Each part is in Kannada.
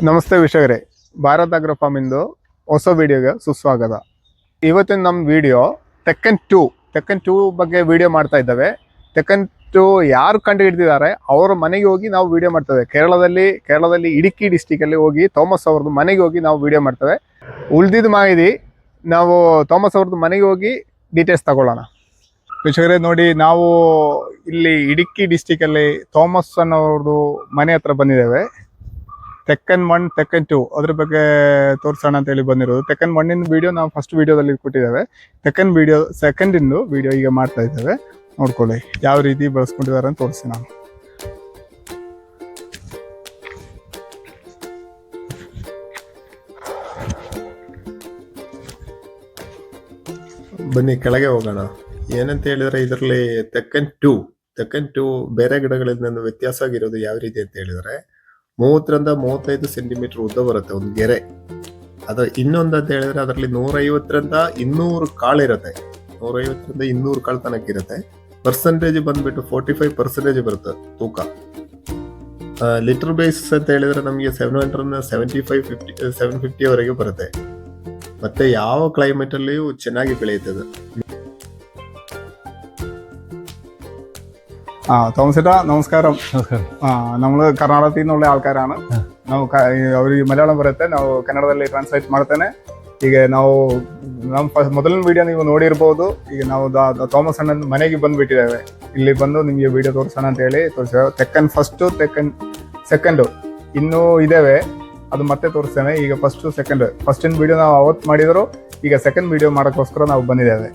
ನಮಸ್ತೆ ವೀಕ್ಷಕರೇ. ಭಾರತ್ ಅಗ್ರೋ ಫಾರ್ಮಿಂದು ಹೊಸ ವಿಡಿಯೋಗೆ ಸುಸ್ವಾಗತ. ಇವತ್ತಿನ ನಮ್ಮ ವಿಡಿಯೋ ತೆಕ್ಕನ್ ಟೂ ತೆಕ್ಕನ್ ಟೂ ಬಗ್ಗೆ ವಿಡಿಯೋ ಮಾಡ್ತಾ ಇದ್ದಾವೆ. ತೆಕ್ಕನ್ ಟೂ ಯಾರು ಕಂಡು ಹಿಡಿದಿದ್ದಾರೆ ಅವರ ಮನೆಗೆ ಹೋಗಿ ನಾವು ವಿಡಿಯೋ ಮಾಡ್ತೇವೆ. ಕೇರಳದಲ್ಲಿ ಕೇರಳದಲ್ಲಿ ಇಡುಕ್ಕಿ ಡಿಸ್ಟಿಕಲ್ಲಿ ಹೋಗಿ ಥಾಮಸ್ ಅವ್ರದ್ದು ಮನೆಗೆ ಹೋಗಿ ನಾವು ವಿಡಿಯೋ ಮಾಡ್ತೇವೆ. ಉಳ್ದಿದ್ದು ಮಾಹಿತಿ ನಾವು ಥಾಮಸ್ ಅವ್ರದ್ದು ಮನೆಗೆ ಹೋಗಿ ಡೀಟೇಲ್ಸ್ ತಗೊಳ್ಳೋಣ. ವೀಕ್ಷಕರೇ, ನೋಡಿ, ನಾವು ಇಲ್ಲಿ ಇಡುಕ್ಕಿ ಡಿಸ್ಟಿಕಲ್ಲಿ ಥಾಮಸ್ ಅನ್ನೋರ್ದು ಮನೆ ಹತ್ರ ಬಂದಿದ್ದೇವೆ. ತೆಕ್ಕನ್ ಒನ್ ತೆಕ್ಕನ್ ಟು ಅದ್ರ ಬಗ್ಗೆ ತೋರಿಸೋಣ ಅಂತ ಹೇಳಿ ಬಂದಿರೋದು. ತೆಕ್ಕನ್ ಮಣ್ಣಿನ ವಿಡಿಯೋ ನಾವು ಫಸ್ಟ್ ವಿಡಿಯೋದಲ್ಲಿ ಕೊಟ್ಟಿದ್ದೇವೆ. ತೆಕ್ಕನ್ ವಿಡಿಯೋ ಸೆಕೆಂಡಿಂದು ವಿಡಿಯೋ ಈಗ ಮಾಡ್ತಾ ಇದ್ದೇವೆ. ನೋಡ್ಕೊಳ್ಳಿ ಯಾವ ರೀತಿ ಬಳಸ್ಕೊಂಡಿದ್ದಾರೆ ಅಂತ ತೋರಿಸಿ ನಾನು. ಬನ್ನಿ, ಕೆಳಗೆ ಹೋಗೋಣ. ಏನಂತ ಹೇಳಿದ್ರೆ ಇದರಲ್ಲಿ ತೆಕ್ಕನ್ ಟೂ ತೆಕ್ಕನ್ ಟೂ ಬೇರೆ ಗಿಡಗಳಿಂದ ವ್ಯತ್ಯಾಸ ಆಗಿರೋದು ಯಾವ ರೀತಿ ಅಂತ ಹೇಳಿದ್ರೆ ಮೂವತ್ತರಿಂದ ಮೂವತ್ತೈದು ಸೆಂಟಿಮೀಟರ್ ಉದ್ದ ಬರುತ್ತೆ, ಒಂದು ಗೆರೆ. ಅದು ಇನ್ನೊಂದು ಅಂತ ಹೇಳಿದ್ರೆ ಅದರಲ್ಲಿ ನೂರೈವತ್ತರಿಂದ ಇನ್ನೂರು ಕಾಳು ಇರುತ್ತೆ. ನೂರೈವತ್ತರಿಂದ ಇನ್ನೂರು ಕಾಳು ತನಕ ಇರುತ್ತೆ. ಪರ್ಸೆಂಟೇಜ್ ಬಂದ್ಬಿಟ್ಟು ಫೋರ್ಟಿ ಫೈವ್ ಪರ್ಸೆಂಟೇಜ್ ಬರುತ್ತೆ ತೂಕ. ಲಿಟರ್ ಬೇಸ್ ಅಂತ ಹೇಳಿದ್ರೆ ನಮಗೆ seven hundred seventy five fifty seven ಫಿಫ್ಟಿವರೆಗೆ ಬರುತ್ತೆ. ಮತ್ತೆ ಯಾವ ಕ್ಲೈಮೇಟ್ ಅಲ್ಲಿಯೂ ಚೆನ್ನಾಗಿ ಬೆಳೆಯುತ್ತದೆ ആ തോമസേട്ടാ നമസ്കാരം നമസ്കാരം ആ നമ്മള് കർണാടകത്തിൽ നിന്നുള്ള ആൾക്കാരാണ് ನಾವು ಕ ಅವ್ರಿಗೆ ಮಲಯಾಳಂ ಬರುತ್ತೆ ನಾವು ಕನ್ನಡದಲ್ಲಿ ಟ್ರಾನ್ಸ್ಲೇಟ್ ಮಾಡ್ತೇನೆ ಈಗ ನಾವು ನಮ್ಮ ಫಸ್ಟ್ ಮೊದಲನೇ ವಿಡಿಯೋ ನೀವು ನೋಡಿರ್ಬೋದು ಈಗ ನಾವು ದ- ದ- ಥಾಮಸ್ ಅಣ್ಣನ ಮನೆಗೆ ಬಂದ್ಬಿಟ್ಟಿದ್ದೇವೆ ಇಲ್ಲಿ ಬಂದು ನಿಮಗೆ ವಿಡಿಯೋ ತೋರಿಸೋಣ ಅಂತ ಹೇಳಿ ತೋರಿಸಿದ್ದೇವೆ ತೆಕ್ಕನ್ ಫಸ್ಟು ತೆಕ್ಕನ್ ಸೆಕೆಂಡು ಇನ್ನೂ ಇದ್ದೇವೆ ಅದು ಮತ್ತೆ ತೋರಿಸ್ತೇನೆ ಈಗ ಫಸ್ಟು ಸೆಕೆಂಡ್ ಫಸ್ಟಿನ ವಿಡಿಯೋ ನಾವು ಅವತ್ತು ಮಾಡಿದ್ರು ಈಗ ಸೆಕೆಂಡ್ ವಿಡಿಯೋ ಮಾಡೋಕ್ಕೋಸ್ಕರ ನಾವು ಬಂದಿದ್ದೇವೆ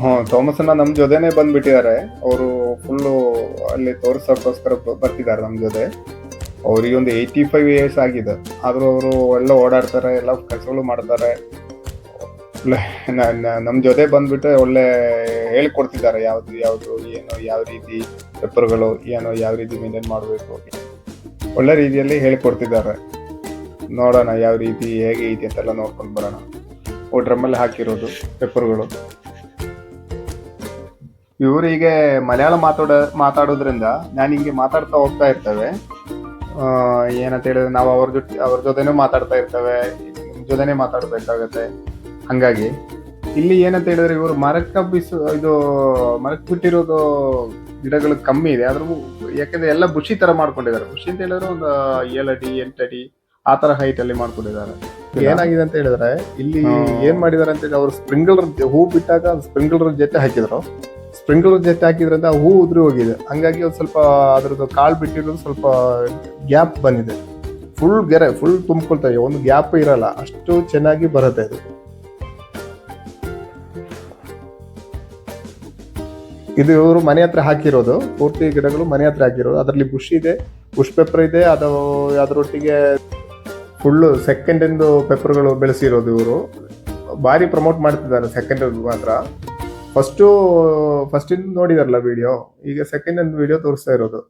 ಹ್ಞೂ ಥಾಮಸ್ ಅಣ್ಣ ನಮ್ಮ ಜೊತೆನೇ ಬಂದ್ಬಿಟ್ಟಿದ್ದಾರೆ. ಅವರು ಫುಲ್ಲು ಅಲ್ಲಿ ತೋರಿಸೋಕ್ಕೋಸ್ಕರ ಬರ್ತಿದ್ದಾರೆ ನಮ್ಮ ಜೊತೆ. ಅವ್ರಿಗೆ ಒಂದು ಏಯ್ಟಿ ಫೈವ್ ಇಯರ್ಸ್ ಆಗಿದೆ. ಆದರೂ ಅವರು ಒಳ್ಳೆ ಓಡಾಡ್ತಾರೆ, ಎಲ್ಲ ಕೆಲಸಗಳು ಮಾಡ್ತಾರೆ. ನಮ್ಮ ಜೊತೆ ಬಂದ್ಬಿಟ್ಟು ಒಳ್ಳೆ ಹೇಳ್ಕೊಡ್ತಿದ್ದಾರೆ. ಯಾವ್ದು, ಯಾವುದು, ಏನು, ಯಾವ ರೀತಿ ಪೇಪರ್ಗಳು, ಏನು, ಯಾವ ರೀತಿ ಮೇಂಟೈನ್ ಮಾಡಬೇಕು ಒಳ್ಳೆ ರೀತಿಯಲ್ಲಿ ಹೇಳ್ಕೊಡ್ತಿದ್ದಾರೆ. ನೋಡೋಣ ಯಾವ ರೀತಿ ಹೇಗೆ ಐತಿ ಅಂತೆಲ್ಲ ನೋಡ್ಕೊಂಡು ಬರೋಣ. ಓ ಡ್ರಮ್ಮಲ್ಲಿ ಹಾಕಿರೋದು ಪೆಪ್ಪರ್ಗಳು ಇವರಿಗೆ ಮಲಯಾಳ ಮಾತಾಡ ಮಾತಾಡೋದ್ರಿಂದ ನಾನು ಹಿಂಗೆ ಮಾತಾಡ್ತಾ ಹೋಗ್ತಾ ಇರ್ತೇವೆ. ಆ, ಏನಂತ ಹೇಳಿದ್ರೆ ನಾವು ಅವ್ರ ಜೊತೆ ಅವ್ರ ಜೊತೆನೂ ಮಾತಾಡ್ತಾ ಇರ್ತೇವೆ. ನಿಮ್ ಜೊತೆನೇ ಮಾತಾಡ್ಬೇಕಾಗತ್ತೆ. ಹಂಗಾಗಿ ಇಲ್ಲಿ ಏನಂತ ಹೇಳಿದ್ರೆ ಇವರು ಮರಕ್ಕೆ ಬಿಸು ಇದು ಮರಕ್ಕೆ ಬಿಟ್ಟಿರೋದು ಗಿಡಗಳು ಕಮ್ಮಿ ಇದೆ. ಆದ್ರೂ ಯಾಕಂದ್ರೆ ಎಲ್ಲ ಬುಷಿ ತರ ಮಾಡ್ಕೊಂಡಿದ್ದಾರೆ. ಬುಷಿ ಅಂತ ಹೇಳಿದ್ರೆ ಒಂದು ಏಳಡಿ ಎಂಟಡಿ ಆ ತರ ಹೈಟ್ ಅಲ್ಲಿ ಮಾಡ್ಕೊಂಡಿದ್ದಾರೆ. ಏನಾಗಿದೆ ಅಂತ ಹೇಳಿದ್ರೆ ಇಲ್ಲಿ ಏನ್ ಮಾಡಿದಾರೆ ಅಂತ ಹೇಳಿ ಅವ್ರು ಸ್ಪ್ರಿಂಗ್ಲರ್ ಹೂ ಬಿಟ್ಟಾಗ ಸ್ಪ್ರಿಂಗ್ಲರ್ ಜೊತೆ ಹಾಕಿದ್ರು. ಸ್ಪ್ರಿಂಕ್ಲರ್ ಜೊತೆ ಹಾಕಿದ್ರಿಂದ ಹೂ ಉದುರಿ ಹೋಗಿದೆ. ಹಂಗಾಗಿ ಒಂದು ಸ್ವಲ್ಪ ಅದ್ರದ್ದು ಕಾಳು ಬಿಟ್ಟಿರೋದು ಸ್ವಲ್ಪ ಗ್ಯಾಪ್ ಬಂದಿದೆ. ಫುಲ್ ಗೆರೆ ಫುಲ್ ತುಂಬ್ಕೊಳ್ತಾ ಇದೆ. ಒಂದು ಗ್ಯಾಪ್ ಇರಲ್ಲ. ಅಷ್ಟು ಚೆನ್ನಾಗಿ ಬರುತ್ತೆ ಇದು. ಇದು ಇವರು ಮನೆ ಹತ್ರ ಹಾಕಿರೋದು. ಪೂರ್ತಿ ಗಿಡಗಳು ಮನೆ ಹತ್ರ ಹಾಕಿರೋದು. ಅದರಲ್ಲಿ ಬುಷ್ ಇದೆ ಬುಷ್ ಪೇಪರ್ ಇದೆ, ಅದು ಅದರೊಟ್ಟಿಗೆ ಫುಲ್ಲು ಸೆಕೆಂಡ್ ಪೆಪ್ಪರ್ಗಳು ಬೆಳೆಸಿರೋದು ಇವರು. ಭಾರಿ ಪ್ರಮೋಟ್ ಮಾಡ್ತಿದ್ದಾರೆ ಸೆಕೆಂಡ್ ಮಾತ್ರ. ಫಸ್ಟು ಫಸ್ಟಿಂದ ನೋಡಿದಾರಲ್ಲ ವಿಡಿಯೋ ಈಗ ಸೆಕೆಂಡ್ ಒಂದು ವಿಡಿಯೋ ತೋರಿಸ್ತಾ ಇರೋದು.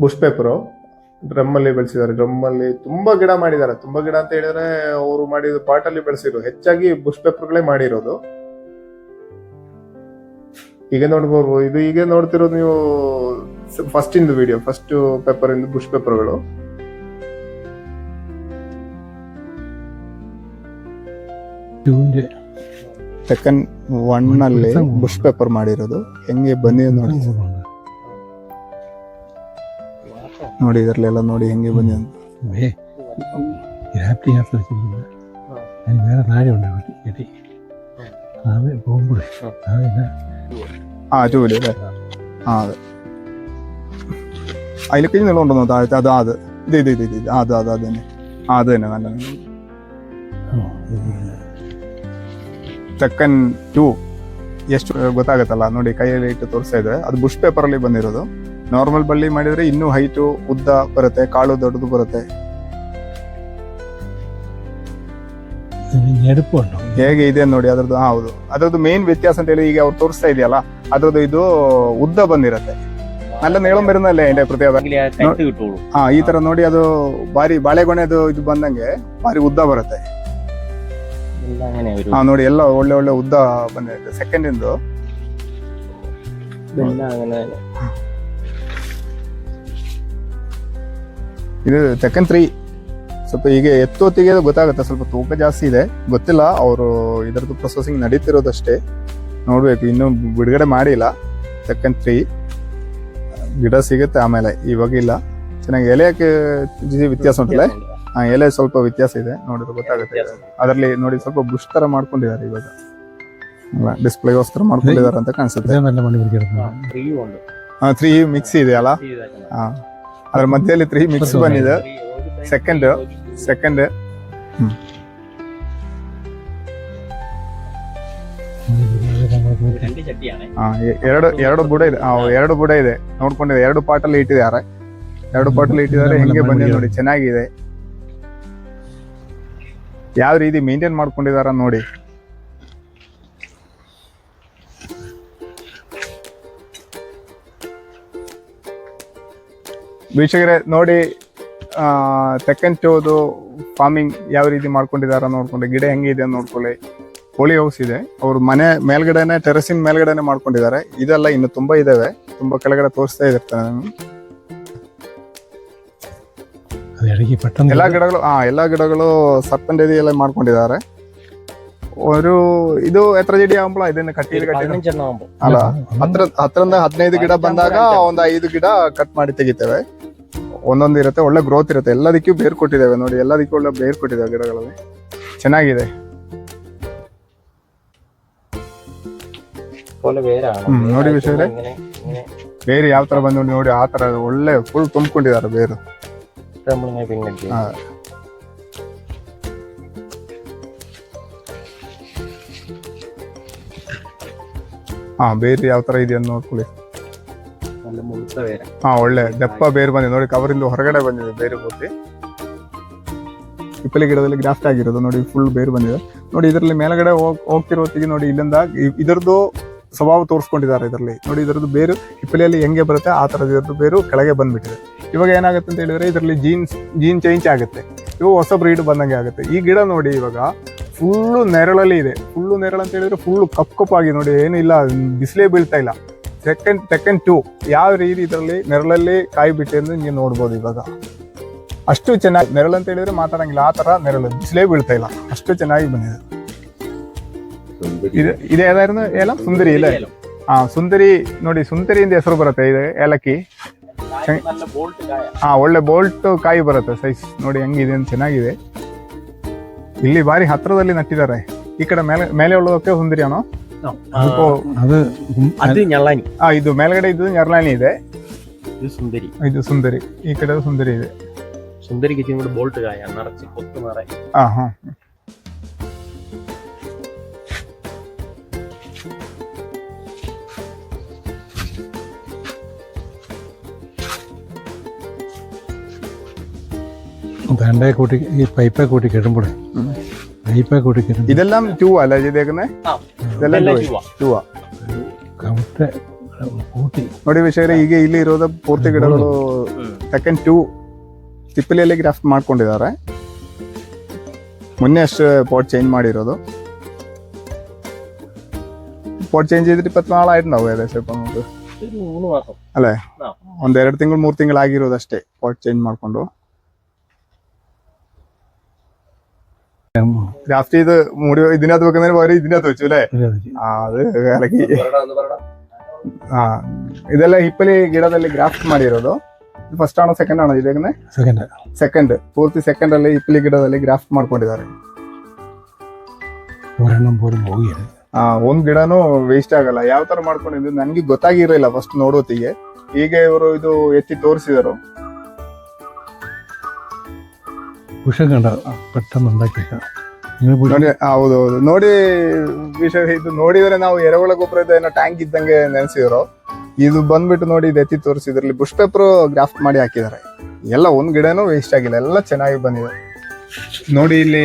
ಬುಷ್ ಪೇಪರು ಡ್ರಮ್ಮಲ್ಲಿ ಬೆಳೆಸಿದ್ದಾರೆ. ಡ್ರಮ್ಮಲ್ಲಿ ತುಂಬ ಗಿಡ ಮಾಡಿದ್ದಾರೆ. ತುಂಬಾ ಗಿಡ ಅಂತ ಹೇಳಿದ್ರೆ ಅವರು ಮಾಡಿದ ಪಾಟಲ್ಲಿ ಬೆಳೆಸಿರೋ ಹೆಚ್ಚಾಗಿ ಬುಷ್ ಪೇಪರ್ಗಳೇ ಮಾಡಿರೋದು. ಈಗ ನೋಡ್ಬೋದು, ಇದು ಈಗ ನೋಡ್ತಿರೋದು ನೀವು ಫಸ್ಟ್ ವಿಡಿಯೋ ಫಸ್ಟ್ ಪೇಪರ್ ಇಂದ ಬುಷ್ ಪೇಪರ್ಗಳು ಟೂಗೆ ಸೆಕೆಂಡ್ ಒನ್ನಲ್ಲಿ ಬುಷ್ ಪೇಪರ್ ಮಾಡಿರೋದು. ಹೆಂಗೆ ಬಂದಿದೆ ನೋಡಿ. ನೋಡಿ ಇದರಲ್ಲೆಲ್ಲ ನೋಡಿ ಹೆಂಗೆ ಬಂದಿದೆ ഗ്രാഫ്റ്റ് ചെയ്യാൻ ശ്രമിച്ചിട്ടുണ്ട് അതിന് വേറെ താഴെ ഉണ്ട് കെട്ടി അത് പോകുമ്പോഴേ അതില്ല ആ ജോലി അല്ലേ ആ അതെ അതിലൊക്കെ നീളം ഉണ്ടെന്നോ താഴത്തെ അത് അത് ഇത് ഇത് ഇത് ഇത് അത് അത് അത് തന്നെ അത് തന്നെ നല്ല ಸೆಕೆಂಡ್ ಟೂ ಎಷ್ಟು ಗೊತ್ತಾಗತ್ತಲ್ಲ ನೋಡಿ ಕೈಯಲ್ಲಿ ಇಟ್ಟು ತೋರಿಸ್ತಾ ಇದೆ ಅದು ಬುಷ್ ಪೇಪರಲ್ಲಿ ಬಂದಿರೋದು ನಾರ್ಮಲ್ ಬಳ್ಳಿ ಮಾಡಿದ್ರೆ ಇನ್ನೂ ಹೈಟು ಉದ್ದ ಬರುತ್ತೆ ಕಾಳು ದೊಡ್ಡದು ಬರುತ್ತೆ ഞെടുപ്പുണ്ടോ ಹೇಗೆ ಇದೆ ನೋಡಿ ಅದ್ರದ್ದು ಹಾ, ಹೌದು ಅದ್ರದ್ದು ಮೇನ್ ವ್ಯತ್ಯಾಸ ಅಂತ ಹೇಳಿ ಈಗ ಅವ್ರು ತೋರಿಸ್ತಾ ಇದೆಯಲ್ಲ ಅದ್ರದ್ದು ಇದು ಉದ್ದ ಬಂದಿರತ್ತೆ നല്ല നീളം വരുന്നല്ലേ അതിന്റെ പ്രത്യേകത എങ്കിലേ ആ കട്ട് കിട്ടുള്ളൂ ಹಾ ಈ ತರ ನೋಡಿ ಅದು ಬಾರಿ ಬಾಳೆಗೊನೆದು ಇದು ಬಂದಂಗೆ ಬಾರಿ ಉದ್ದ ಬರುತ್ತೆ എല്ലാം അങ്ങനെ ഒരു ಹಾ ನೋಡಿ ಎಲ್ಲ ಒಳ್ಳೆ ಒಳ್ಳೆ ಉದ್ದ ಬಂದಿದೆ. ಸೆಕೆಂಡ್ ಇಂದು. ಇದು ಸೆಕೆಂಡ್ ತ್ರೀ ಸ್ವಲ್ಪ ಈಗ ಎತ್ತೊತ್ತಿಗೆ ಗೊತ್ತಾಗುತ್ತೆ. ಸ್ವಲ್ಪ ತೂಕ ಜಾಸ್ತಿ ಇದೆ. ಗೊತ್ತಿಲ್ಲ. ಅವರು ಇದರದ್ದು ಪ್ರೊಸೆಸಿಂಗ್ ನಡೀತಿರೋದಷ್ಟೇ. ನೋಡಬೇಕು. ಇನ್ನೂ ಬಿಡುಗಡೆ ಮಾಡಿಲ್ಲ. ಸೆಕೆಂಡ್ ತ್ರೀ ಗಿಡ ಸಿಗುತ್ತೆ ಆಮೇಲೆ. ಇವಾಗಿಲ್ಲ ಚೆನ್ನಾಗಿ ಎಲೆಯಕ್ಕೆ ವ್ಯತ್ಯಾಸ ಉಂಟಲ್ಲ? ಆ ಎಲೆ ಸ್ವಲ್ಪ ವ್ಯತ್ಯಾಸ ಇದೆ ನೋಡಿದ್ರೆ ಗೊತ್ತಾಗುತ್ತೆ. ಅದರಲ್ಲಿ ನೋಡಿ ಸ್ವಲ್ಪ ಬುಷ್ ತರ ಮಾಡ್ಕೊಂಡಿದ್ದಾರೆ ಇವಾಗ. ಡಿಸ್ಪ್ಲೇ ಡಿಸ್ಪ್ಲೇಗೋಸ್ಕರ ಮಾಡ್ಕೊಂಡಿದ್ದಾರೆ ಅಂತ ಕಾಣಿಸುತ್ತೆ. ತ್ರೀ ಮಿಕ್ಸಿ ಇದೆ ಅಲ್ಲ? ಹಾ. ಅದ್ರ ಮಧ್ಯದಲ್ಲಿ ತ್ರೀ ಮಿಕ್ಸ್ ಬಂದಿದೆ. ಸೆಕೆಂಡ್ ಸೆಕೆಂಡ್ ಹ್ಮ್. ಎರಡು ಎರಡು ಬುಡ ಇದೆ. ಎರಡು ಬುಡ ಇದೆ. ನೋಡ್ಕೊಂಡಿದೆ ಎರಡು ಪಾಟಲ್ಲಿ ಇಟ್ಟಿದ್ದಾರೆ ಎರಡು ಪಾಟಲ್ಲಿ ಇಟ್ಟಿದ್ದಾರೆ ಹೆಂಗೆ ಬಂದಿದೆ ನೋಡಿ ಚೆನ್ನಾಗಿದೆ. ಯಾವ ರೀತಿ ಮೇಂಟೈನ್ ಮಾಡ್ಕೊಂಡಿದಾರ ನೋಡಿ. ವೀಕ್ಷಕರೇ, ನೋಡಿ ಸೆಕೆಂಡ್ ಚೋದು ಫಾರ್ಮಿಂಗ್ ಯಾವ ರೀತಿ ಮಾಡ್ಕೊಂಡಿದಾರ ನೋಡ್ಕೊಂಡು. ಗಿಡ ಹೆಂಗಿದೆ ನೋಡ್ಕೊಳ್ಳಿ. ಕೋಳಿ ಹೌಸ್ ಇದೆ. ಅವ್ರ ಮನೆ ಮೇಲ್ಗಡೆನೆ ಟೆರೆಸಿನ ಮೇಲ್ಗಡೆನೆ ಮಾಡ್ಕೊಂಡಿದ್ದಾರೆ. ಇದೆಲ್ಲ ಇನ್ನು ತುಂಬಾ ಇದಾವೆ. ತುಂಬಾ ಕೆಳಗಡೆ ತೋರಿಸ್ತಾ ಇರ್ತಾನೆ ನಾನು. ಎಲ್ಲ ಗಿಡಗಳು ಆ ಎಲ್ಲ ಗಿಡಗಳು ಸರ್ಪನ್ ಎಲ್ಲ ಮಾಡ್ಕೊಂಡಿದ್ದಾರೆ. ಅವರು ಇದು ಎತ್ತರ ಜಿಡಿ ಹಂಬಳ ಇದನ್ನ ಕಟ್ಟಿ ಕಟ್ಟಿ ಅಲ್ಲ ಹತ್ರ ಹತ್ತರಿಂದ ಹದಿನೈದು ಗಿಡ ಬಂದಾಗ ಒಂದು ಐದು ಗಿಡ ಕಟ್ ಮಾಡಿ ತೆಗಿತೇವೆ. ಒಂದೊಂದು ಇರುತ್ತೆ ಒಳ್ಳೆ ಗ್ರೋತ್ ಇರುತ್ತೆ. ಎಲ್ಲದಕ್ಕೂ ಬೇರ್ ಕೊಟ್ಟಿದ್ದೇವೆ ನೋಡಿ ಎಲ್ಲದಕ್ಕೂ ಒಳ್ಳೆ ಬೇರ್ ಕೊಟ್ಟಿದ್ದೇವೆ ಗಿಡಗಳಲ್ಲಿ. ಚೆನ್ನಾಗಿದೆ. ನೋಡಿ ವಿಷಯ ಬೇರೆ ಯಾವ ತರ ಬಂದ್ ನೋಡಿ ಆ ತರ ಒಳ್ಳೆ ಫುಲ್ ತುಂಬಿಕೊಂಡಿದ್ದಾರೆ ಬೇರು. Scramble nga pinagyan. Ah. ಹಾ ಬೇರೆ ಯಾವ ತರ ಇದೆ ಅಂತ ನೋಡ್ಕೊಳ್ಳಿ ಬೇರೆ ಹಾ ಒಳ್ಳೆ. ದಪ್ಪ ಬೇರು ಬಂದಿದೆ. ನೋಡಿ ಕವರಿಂದ ಹೊರಗಡೆ ಬಂದಿದೆ ಬೇರು ಹೋಗಿ ಇಪ್ಪಲಿ ಗಿಡದಲ್ಲಿ ಗ್ರಾಫ್ಟ್ ಆಗಿರೋದು. ನೋಡಿ ಫುಲ್ ಬೇರು ಬಂದಿದೆ. ನೋಡಿ ಇದರಲ್ಲಿ ಮೇಲ್ಗಡೆ ಹೋಗ್ತಿರೋತ್ತಿಗೆ ನೋಡಿ ಇಲ್ಲಿಂದ ಇದರದ್ದು ಸ್ವಭಾವ ತೋರಿಸ್ಕೊಂಡಿದ್ದಾರೆ ಇದರಲ್ಲಿ. ನೋಡಿ ಇದರದ್ದು ಬೇರು ಇಪ್ಪಲಿಯಲ್ಲಿ ಹೆಂಗೆ ಬರುತ್ತೆ ಆ ಥರದ ಇದರದ್ದು ಬೇರು ಕೆಳಗೆ ಬಂದ್ಬಿಟ್ಟಿದೆ. ಇವಾಗ ಏನಾಗುತ್ತೆ ಅಂತ ಹೇಳಿದ್ರೆ ಇದರಲ್ಲಿ ಜೀನ್ಸ್ ಜೀನ್ ಚೇಂಜ್ ಆಗುತ್ತೆ. ಇವಾಗ ಹೊಸ ಬ್ರೀಡ್ ಬಂದಂಗೆ ಆಗುತ್ತೆ. ಈ ಗಿಡ ನೋಡಿ ಇವಾಗ ಫುಲ್ಲು ನೆರಳಲ್ಲಿ ಇದೆ. ಫುಲ್ಲು ನೆರಳು ಅಂತ ಹೇಳಿದ್ರೆ ಫುಲ್ಲು ಕಪ್ ಕಪ್ಪಾಗಿ ನೋಡಿ ಏನಿಲ್ಲ ಬಿಸಿಲೇ ಬೀಳ್ತಾ ಇಲ್ಲ. ಸೆಕೆಂಡ್ ಸೆಕೆಂಡ್ ಟು ಯಾವ ರೀತಿ ಇದರಲ್ಲಿ ನೆರಳಲ್ಲಿ ಕಾಯಿ ಬಿಟ್ಟೆ ಅಂತ ನೀವು ನೋಡ್ಬೋದು ಇವಾಗ. ಅಷ್ಟು ಚೆನ್ನಾಗಿ ನೆರಳು ಅಂತ ಹೇಳಿದ್ರೆ ಮಾತಾಡಂಗಿಲ್ಲ ಆ ಥರ ನೆರಳು ಬಿಸಿಲೇ ಬೀಳ್ತಾ ಇಲ್ಲ. ಅಷ್ಟು ಚೆನ್ನಾಗಿ ಬಂದಿದೆ. ಇದು ಇದು ಯಾವ್ದಾದ್ರು ಏಲ? ಸುಂದರಿ ಇಲ್ಲ ಆ ಸುಂದರಿ ನೋಡಿ ಸುಂದರಿ ಅಂತ ಹೆಸರು ಬರುತ್ತೆ ಇದೆ ಏಲಕ್ಕಿ. ಹಾ ಒಳ್ಳೆ ಬೋಲ್ಟ್ ಕಾಯಿ ಬರುತ್ತೆ ಸೈಜ್ ನೋಡಿ ಹೆಂಗಿದೆ ಅಂತ ಚೆನ್ನಾಗಿದೆ ಇಲ್ಲಿ ಬಾರಿ ಹತ್ರದಲ್ಲಿ ನಟ್ಟಿದ್ದಾರೆ ಈ ಕಡೆ ಮೇಲೆ ಮೇಲೆ ಉಳ್ಳೋದಕ್ಕೆ ಹೊಂದಿರಿಯಾನೋ ಆ ಇದು ಮೇಲ್ಗಡೆ ಇದ್ದು ನೆರ್ಲಾನಿ ಇದೆ ಇದು ಸುಂದರಿ ಇದು ಸುಂದರಿ ಈ ಕಡೆ ಸುಂದರಿ ಇದೆ ಸುಂದರಿಗೆ ಬೋಲ್ಟ್ ಗಾಯ ಹಾ ಹಾ തണ്ടയെ കൂട്ടി ഈ പൈപ്പെ കൂട്ടി കെട്ടുമ്പോഴേ പൈപ്പെ കൂട്ടി കെട്ടും ഇതെല്ലാം ചൂവ അല്ലേ ചെയ്തേക്കുന്നേ ഇതെല്ലാം ചൂവ കവിട്ടെ കൂട്ടി ನೋಡಿ ವಿಷಯ ಈಗ ಇಲ್ಲಿ ಇರೋದ ಪೂರ್ತಿ ಗಿಡಗಳು ಸೆಕೆಂಡ್ ಟೂ ತಿಪ್ಪಲೆಯಲ್ಲಿ ಗ್ರಾಫ್ಟ್ ಮಾಡ್ಕೊಂಡಿದ್ದಾರೆ ಮೊನ್ನೆ ಅಷ್ಟು ಪಾಟ್ ಚೇಂಜ್ ಮಾಡಿರೋದು ಪಾಟ್ ಚೇಂಜ್ ಇದ್ರೆ ಇಪ್ಪತ್ತು ನಾಳಾಯ್ತು ಅದೇ ನಮಗೆ ಅಲ್ಲೇ ಒಂದೆರಡು ತಿಂಗಳು ಮೂರು ತಿಂಗಳು ಆಗಿರೋದು ಅಷ್ಟೇ ಪಾಟ್ ಚೇಂಜ್ ಮಾಡಿಕೊಂಡು ಗ್ರಾಫ್ಟ್ ചെയ്ത് മുടി ഇതിനകത്ത് വെക്കുന്നതിന് പകരം ഇതിനകത്ത് വെച്ചു അല്ലേ ആ അത് കലക്കി ആ ಇದೆಲ್ಲ ಹಿಪ್ಪಲಿ ಗಿಡದಲ್ಲಿ ಗ್ರಾಫ್ಟ್ ಮಾಡಿರೋದು ಫಸ್ಟ್ ಆಣೋ ಸೆಕೆಂಡ್ ಆಣೋ ಇದೇನೆ സെക്കൻഡ് ಸೆಕೆಂಡ್ ಪೂರ್ತಿ ಸೆಕೆಂಡ್ ಅಲ್ಲಿ ಹಿಪ್ಪಲಿ ಗಿಡದಲ್ಲಿ ಗ್ರಾಫ್ಟ್ ಮಾಡ್ಕೊಂಡಿದ್ದಾರೆ ഒരെണ്ണം പോലും പോവുകയില്ല ಆ ಒಂದ್ ಗಿಡನೂ ವೇಸ್ಟ್ ಆಗಲ್ಲ ಯಾವ ತರ ಮಾಡ್ಕೊಂಡಿದ್ದು ನನ್ಗೆ ಗೊತ್ತಾಗಿರಲಿಲ್ಲ ಫಸ್ಟ್ ನೋಡೋತಿಗೆ ಈಗ ಇವರು ಇದು ಎತ್ತಿ ತೋರಿಸಿದರು ഉഷം കണ്ട പെട്ടെന്ന് ഉണ്ടാക്കിയേക്കാം നിങ്ങൾ പിടി- ನೋಡಿ ಹೌದು ಹೌದು ನೋಡಿ ವಿಷಯ ಇದು ನೋಡಿದ್ರೆ ನಾವು ಎರೆಹುಳ ಗೊಬ್ಬರದ ಏನೋ ಟ್ಯಾಂಕ್ ಇದ್ದಂಗೆ ನೆನೆಸಿದ್ರು ಇದು ಬಂದ್ಬಿಟ್ಟು ನೋಡಿ ಇದು ಎತ್ತಿ ತೋರಿಸಿ ಇದ್ರಲ್ಲಿ ಬುಷ್ ಪೇಪರ್ ಗ್ರಾಫ್ಟ್ ಮಾಡಿ ಹಾಕಿದ್ದಾರೆ ಎಲ್ಲ ಒಂದ್ ಗಿಡನೂ ವೇಸ್ಟ್ ಆಗಿಲ್ಲ ಎಲ್ಲ ಚೆನ್ನಾಗಿ ಬಂದಿದೆ ನೋಡಿ ಇಲ್ಲಿ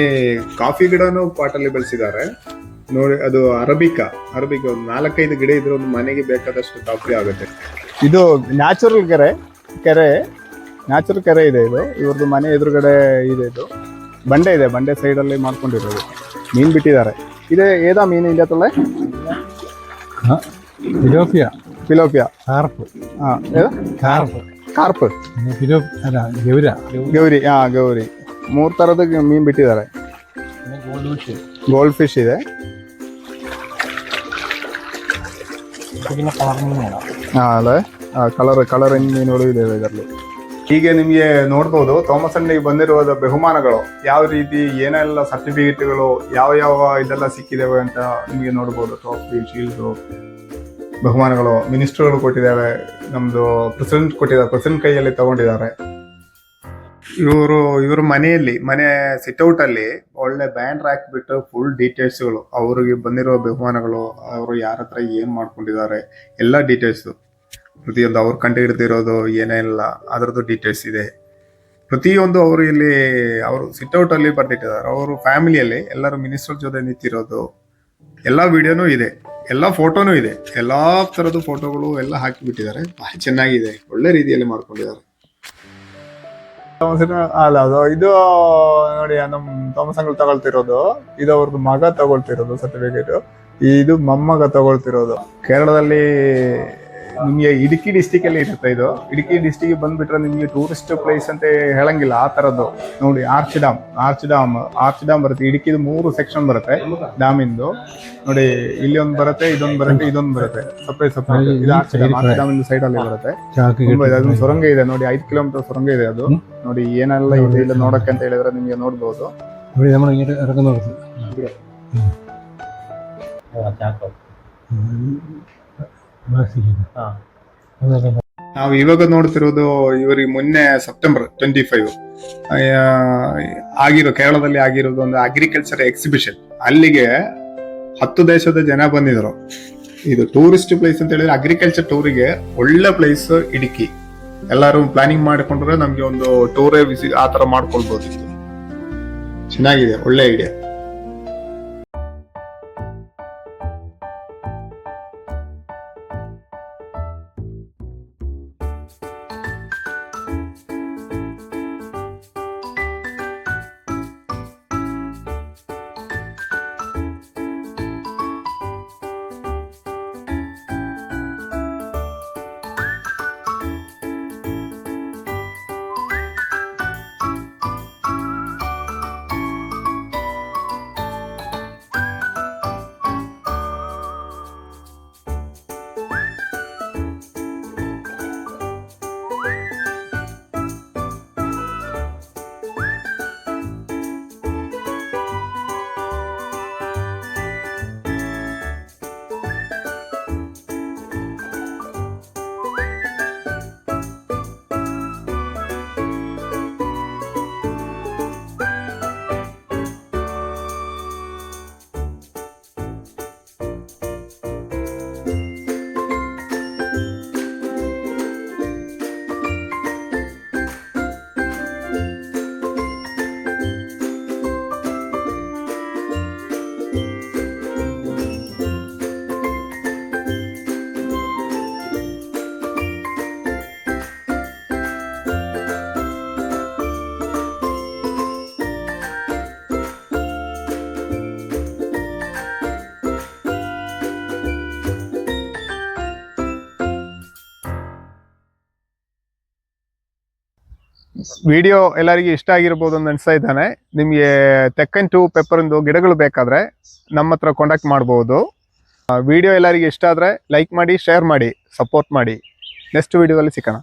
ಕಾಫಿ ಗಿಡನೂ ಪಾಟಲ್ಲಿ ಬೆಳೆಸಿದ್ದಾರೆ ನೋಡಿ ಅದು ಅರಬಿಕಾ ಅರಬಿಕಾ ಒಂದು ನಾಲ್ಕೈದು ಗಿಡ ಇದ್ರೆ ಒಂದು ಮನೆಗೆ ಬೇಕಾದಷ್ಟು ಕಾಫಿ ಆಗುತ್ತೆ ಇದು ನ್ಯಾಚುರಲ್ ಕೆರೆ ಕೆರೆ ನ್ಯಾಚುರಲ್ ಕೆರೆ ಇದೆ ಇದು ಇವ್ರದ್ದು ಮನೆ ಎದುರುಗಡೆ ಇದೆ ಇದು ಬಂಡೆ ಇದೆ ಬಂಡೆ ಸೈಡಲ್ಲಿ ಮಾಡ್ಕೊಂಡಿರೋದು ಮೀನ್ ಬಿಟ್ಟಿದ್ದಾರೆ ಇದು ಏದಾ ಮೀನು ಇಲ್ಲ ತೊಳೆ തിലോപ്പിയ ಪಿಲೋಪಿಯ കാർപ്പ് ಹಾ ಏದು? കാർപ്പ് ಕಾರ್ಪ್ പിന്നെ ഫിലോ അല്ല ഗൗര ಗೌರಿ ಹಾ ಗೌರಿ ಮೂರ್ ತರದ ಮೀನ್ ಬಿಟ್ಟಿದ್ದಾರೆ പിന്നെ ഗോൾഡ് ഫിഷ് ಗೋಲ್ಡ್ ಫಿಶ್ ಇದೆ ഇത് പിന്നെ കളർ മീനാണ് ಹಾ ಅಲ್ಲ ಕಲರ್ ಕಲರ್ ಮೀನುಗಳು ಇದಾವೆ ಇದರಲ್ಲಿ ಹೀಗೆ ನಿಮಗೆ ನೋಡ್ಬೋದು ಥಾಮಸ್ ಅಂಡಿಗೆ ಬಂದಿರುವ ಬಹುಮಾನಗಳು ಯಾವ ರೀತಿ, ಏನೆಲ್ಲ ಸರ್ಟಿಫಿಕೇಟ್ಗಳು ಯಾವ ಯಾವ ಇದೆಲ್ಲ ಸಿಕ್ಕಿದ್ದಾವೆ ಅಂತ ನಿಮಗೆ ನೋಡ್ಬೋದು ಟ್ರಾಫಿ ಶೀಲ್ಡು ಬಹುಮಾನಗಳು ಮಿನಿಸ್ಟರ್ಗಳು ಕೊಟ್ಟಿದ್ದಾವೆ ನಮ್ಮದು ಪ್ರೆಸಿಡೆಂಟ್ ಕೊಟ್ಟಿದ್ದಾರೆ ಪ್ರೆಸಿಡೆಂಟ್ ಕೈಯಲ್ಲಿ ತಗೊಂಡಿದ್ದಾರೆ. ಇವರು, ಇವ್ರ ಮನೆಯಲ್ಲಿ, ಮನೆ ಸಿಟ್ಔಟ್ ಅಲ್ಲಿ ಒಳ್ಳೆ ಬ್ಯಾನರ್ ಹಾಕ್ಬಿಟ್ಟು ಫುಲ್ ಡೀಟೇಲ್ಸ್ಗಳು ಅವ್ರಿಗೆ ಬಂದಿರೋ ಬಹುಮಾನಗಳು, ಅವರು ಯಾರ ಹತ್ರ ಏನ್ ಮಾಡ್ಕೊಂಡಿದ್ದಾರೆ, ಎಲ್ಲ ಡೀಟೇಲ್ಸ್ ಪ್ರತಿಯೊಂದು ಅವ್ರು ಕಂಡು ಹಿಡ್ದಿರೋದು ಏನೆಲ್ಲ ಅದರದ್ದು ಡೀಟೇಲ್ಸ್ ಇದೆ. ಪ್ರತಿಯೊಂದು ಅವರು ಇಲ್ಲಿ ಅವರು ಸಿಟ್ಔಟ್ ಅಲ್ಲಿ ಬರ್ದಿಟ್ಟಿದ್ದಾರೆ. ಅವರು ಫ್ಯಾಮಿಲಿಯಲ್ಲಿ ಎಲ್ಲರೂ ಮಿನಿಸ್ಟರ್ ಜೊತೆ ನಿಂತಿರೋದು ಎಲ್ಲ ವಿಡಿಯೋನೂ ಇದೆ ಎಲ್ಲ ಫೋಟೋನೂ ಇದೆ. ಎಲ್ಲ ಥರದ ಫೋಟೋಗಳು ಎಲ್ಲ ಹಾಕಿಬಿಟ್ಟಿದ್ದಾರೆ. ಬಹಳ ಚೆನ್ನಾಗಿದೆ ಒಳ್ಳೆ ರೀತಿಯಲ್ಲಿ ಮಾಡ್ಕೊಂಡಿದ್ದಾರೆ. ಅಲ್ಲ ಅದು ಇದು ನೋಡಿ ನಮ್ಮ ಥಾಮಸ್ ಅಂಕಲ್ ತಗೊಳ್ತಿರೋದು ಇದು ಅವ್ರದ್ದು ಮಗ ತಗೊಳ್ತಿರೋದು ಸರ್ಟಿಫಿಕೇಟ್ ಇದು ಮೊಮ್ಮಗ ತಗೊಳ್ತಿರೋದು. ಕೇರಳದಲ್ಲಿ ನಿಮಗೆ ಇಡುಕಿ ಡಿಸ್ಟಿಕ್ ಅಲ್ಲಿ ಇರುತ್ತೆ ಇದು. ಇಡುಕಿ ಡಿಸ್ಟಿಕ್ ಬಂದ್ಬಿಟ್ರೆ ನಿಮಗೆ ಟೂರಿಸ್ಟ್ ಪ್ಲೇಸ್ ಅಂತ ಹೇಳಂಗಿಲ್ಲ ಆ ತರದ್ದು. ನೋಡಿ arch dam arch dam arch dam ಬರುತ್ತೆ. ಇಡುಕಿದು ಮೂರು ಸೆಕ್ಷನ್ ಬರುತ್ತೆ ಡ್ಯಾಮಿಂದು. ನೋಡಿ ಇಲ್ಲಿ ಒಂದು ಬರುತ್ತೆ ಇದೊಂದು ಬರುತ್ತೆ ಇದೊಂದು ಬರುತ್ತೆ. ಸಪ್ರೇಟ್ ಸಪ್ರೇಟ್ ಇದು arch dam arch dam side ಅಲ್ಲಿ ಬರುತ್ತೆ. ಅದೊಂದು ಸೊರಂಗ ಇದೆ. ನೋಡಿ ಐದು ಕಿಲೋಮೀಟರ್ ಸೊರಂಗ ಇದೆ ಅದು. ನೋಡಿ ಏನೆಲ್ಲ ಇದೆ ಇಲ್ಲ ನೋಡಕ್ಕೆ ಅಂತ ಹೇಳಿದ್ರೆ ನಿಮಗೆ ನೋಡ್ಬೋದು. ನೋಡಿ ನಾವು ಇವಾಗ ನೋಡ್ತಿರೋದು ಇವರಿಗೆ ಮೊನ್ನೆ ಸೆಪ್ಟೆಂಬರ್ ಟ್ವೆಂಟಿ ಫೈವ್ ಆಗಿರೋ ಕೇರಳದಲ್ಲಿ ಆಗಿರೋದು ಒಂದು ಅಗ್ರಿಕಲ್ಚರ್ ಎಕ್ಸಿಬಿಷನ್ ಅಲ್ಲಿಗೆ ಹತ್ತು ದೇಶದ ಜನ ಬಂದಿದ್ರು. ಇದು ಟೂರಿಸ್ಟ್ ಪ್ಲೇಸ್ ಅಂತ ಹೇಳಿದ್ರೆ ಅಗ್ರಿಕಲ್ಚರ್ ಟೂರಿಗೆ ಒಳ್ಳೆ ಪ್ಲೇಸ್ ಇಡುಕಿ. ಎಲ್ಲರೂ ಪ್ಲಾನಿಂಗ್ ಮಾಡಿಕೊಂಡ್ರೆ ನಮ್ಗೆ ಒಂದು ಟೂರೇ ವಿಸಿ ಆ ತರ ಮಾಡ್ಕೊಳ್ಬೋದಿತ್ತು. ಚೆನ್ನಾಗಿದೆ ಒಳ್ಳೆ ಐಡಿಯಾ ವಿಡಿಯೋ ಎಲ್ಲರಿಗೂ ಇಷ್ಟ ಆಗಿರ್ಬೋದು ಅಂತ ಅನಿಸ್ತಾ ಇದ್ದಾನೆ. ನಿಮಗೆ ತೆಕ್ಕನ್ ಟು ಪೆಪ್ಪರಿಂದು ಗಿಡಗಳು ಬೇಕಾದ್ರೆ ನಮ್ಮ ಹತ್ರ ಕಾಂಟ್ಯಾಕ್ಟ್ ಮಾಡ್ಬೋದು. ವಿಡಿಯೋ ಎಲ್ಲರಿಗೂ ಇಷ್ಟ ಆದರೆ ಲೈಕ್ ಮಾಡಿ ಶೇರ್ ಮಾಡಿ ಸಪೋರ್ಟ್ ಮಾಡಿ. ನೆಕ್ಸ್ಟ್ ವಿಡಿಯೋದಲ್ಲಿ ಸಿಗೋಣ.